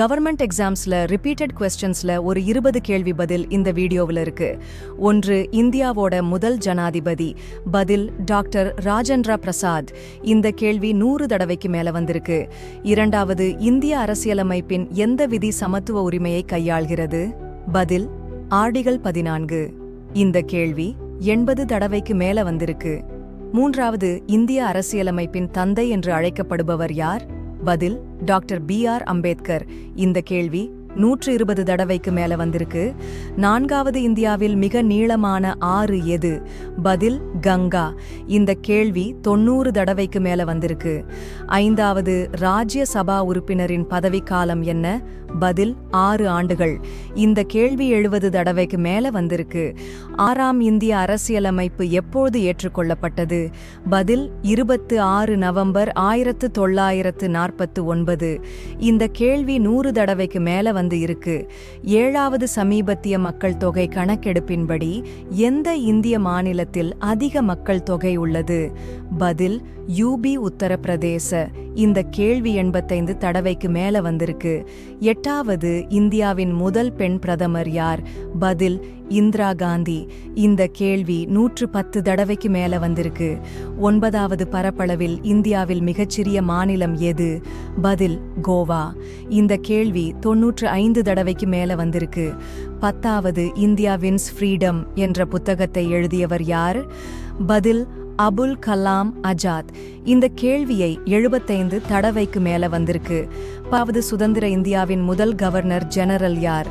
Government எக்ஸாம்ஸ்ல repeated கொஸ்டின்ஸ்ல ஒரு இருபது கேள்வி பதில் இந்த வீடியோவில் இருக்கு. ஒன்று இந்தியாவோட முதல் ஜனாதிபதி பதில் டாக்டர் ராஜேந்திர பிரசாத். இந்த கேள்வி நூறு தடவைக்கு மேல வந்திருக்கு. இரண்டாவது இந்திய அரசியலமைப்பின் எந்த விதி சமத்துவ உரிமையை கையாள்கிறது? பதில் ஆர்டிகல் பதினான்கு. இந்த கேள்வி எண்பது தடவைக்கு மேல வந்திருக்கு. மூன்றாவது இந்திய அரசியலமைப்பின் தந்தை என்று அழைக்கப்படுபவர் யார்? பதில் டாக்டர் பி ஆர் அம்பேத்கர். இந்த கேள்வி நூற்று இருபது தடவைக்கு மேல வந்திருக்கு. நான்காவது இந்தியாவில் மிக நீளமான ஆறு எது? பதில் கங்கா. இந்த கேள்வி தொண்ணூறு தடவைக்கு மேல வந்திருக்கு. ஐந்தாவது ராஜ்ய சபா உறுப்பினரின் பதவிக்காலம் என்ன? பதில் ஆறு ஆண்டுகள். இந்த கேள்வி எழுபது தடவைக்கு மேல வந்திருக்கு. ஆறாம் இந்திய அரசியலமைப்பு எப்போது ஏற்றுக்கொள்ளப்பட்டது? பதில் இருபத்து ஆறு நவம்பர் ஆயிரத்து தொள்ளாயிரத்து நாற்பத்து ஒன்பது. இந்த கேள்வி நூறு தடவைக்கு மேல வந்து இருக்கு. ஏழாவது சமீபத்திய மக்கள் தொகை கணக்கெடுப்பின்படி எந்த இந்திய மாநிலத்தில் அதிக மக்கள் தொகை உள்ளது? பதில் யூபி உத்தரப்பிரதேச. இந்த கேள்வி எண்பத்தைந்து தடவைக்கு மேல வந்திருக்கு. எட்டாவது இந்தியாவின் முதல் பெண் பிரதமர் யார்? பதில் இந்திரா காந்தி இந்த கேள்வி நூற்று பத்து தடவைக்கு மேல வந்திருக்கு. ஒன்பதாவது பரப்பளவில் இந்தியாவில் மிகச்சிறிய மாநிலம் எது? பதில் கோவா. இந்த கேள்வி தொன்னூற்று ஐந்து தடவைக்கு மேல வந்திருக்கு. பத்தாவது இந்தியா வின்ஸ் ஃப்ரீடம் என்ற புத்தகத்தை எழுதியவர் யார்? பதில் அபுல் கலாம் அஜாத். இந்த கேள்வியை எழுபத்தைந்து தடவைக்கு மேல வந்திருக்கு. பாவது சுதந்திர இந்தியாவின் முதல் கவர்னர் ஜெனரல் யார்?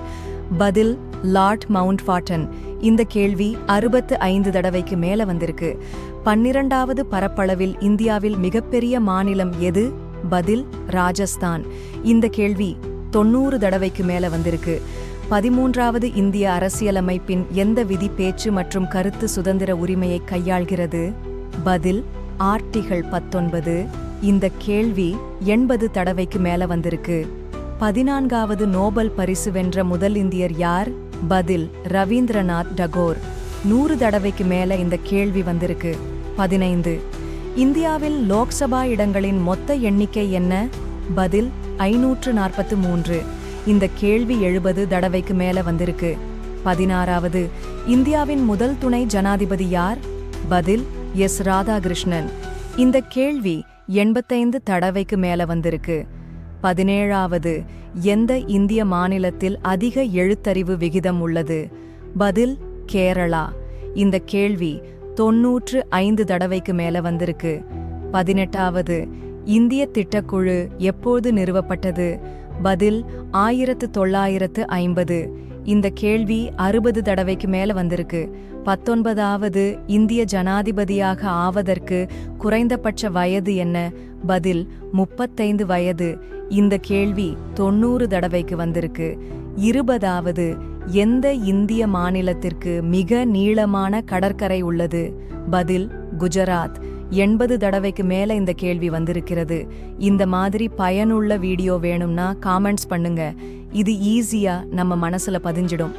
பதில் லார்ட் மவுண்ட் ஃபாட்டன் இந்த கேள்வி அறுபத்து ஐந்து தடவைக்கு மேல வந்திருக்கு. பன்னிரண்டாவது பரப்பளவில் இந்தியாவில் மிகப்பெரிய மாநிலம் எது? பதில் ராஜஸ்தான். இந்த கேள்வி தொண்ணூறு தடவைக்கு மேல வந்திருக்கு. பதிமூன்றாவது இந்திய அரசியலமைப்பின் எந்த விதி பேச்சு மற்றும் கருத்து சுதந்திர உரிமையை கையாள்கிறது? பதில் ஆர்டிகள் பத்தொன்பது. இந்த கேள்வி எண்பது தடவைக்கு மேல வந்திருக்கு. பதினான்காவது நோபல் பரிசு வென்ற முதல் இந்தியர் யார்? பதில் ரவீந்திரநாத் டகோர். நூறு தடவைக்கு மேல இந்த கேள்வி வந்திருக்கு. பதினைந்து. இந்தியாவில் லோக்சபா இடங்களின் மொத்த எண்ணிக்கை என்ன? பதில் ஐநூற்று நாற்பத்து மூன்று. இந்த கேள்வி எழுபது தடவைக்கு மேல வந்திருக்கு. பதினாறாவது. இந்தியாவின் முதல் துணை ஜனாதிபதி யார்? பதில் எஸ். ராதாகிருஷ்ணன். இந்த கேள்வி எண்பத்தைந்து தடவைக்கு மேல வந்திருக்கு. பதினேழாவது எந்த இந்திய மாநிலத்தில் அதிக எழுத்தறிவு விகிதம் உள்ளது? பதில் கேரளா. இந்த கேள்வி தொன்னூற்று ஐந்து தடவைக்கு மேல வந்திருக்கு. பதினெட்டாவது இந்திய திட்டக்குழு எப்போது நிறுவப்பட்டது? பதில் ஆயிரத்து தொள்ளாயிரத்து ஐம்பது. இந்த கேள்வி அறுபது தடவைக்கு மேல வந்திருக்கு. பத்தொன்பதாவது இந்திய ஜனாதிபதியாக ஆவதற்கு குறைந்தபட்ச வயது என்ன? பதில் முப்பத்தைந்து வயது. இந்த கேள்வி தொண்ணூறு தடவைக்கு வந்திருக்கு. இருபதாவது எந்த இந்திய மாநிலத்திற்கு மிக நீளமான கடற்கரை உள்ளது? பதில் குஜராத். எண்பது தடவைக்கு மேல இந்த கேள்வி வந்திருக்கிறது. இந்த மாதிரி பயனுள்ள வீடியோ வேணும்னா காமெண்ட்ஸ் பண்ணுங்க. இது ஈஸியா நம்ம மனசுல பதிஞ்சிடும்.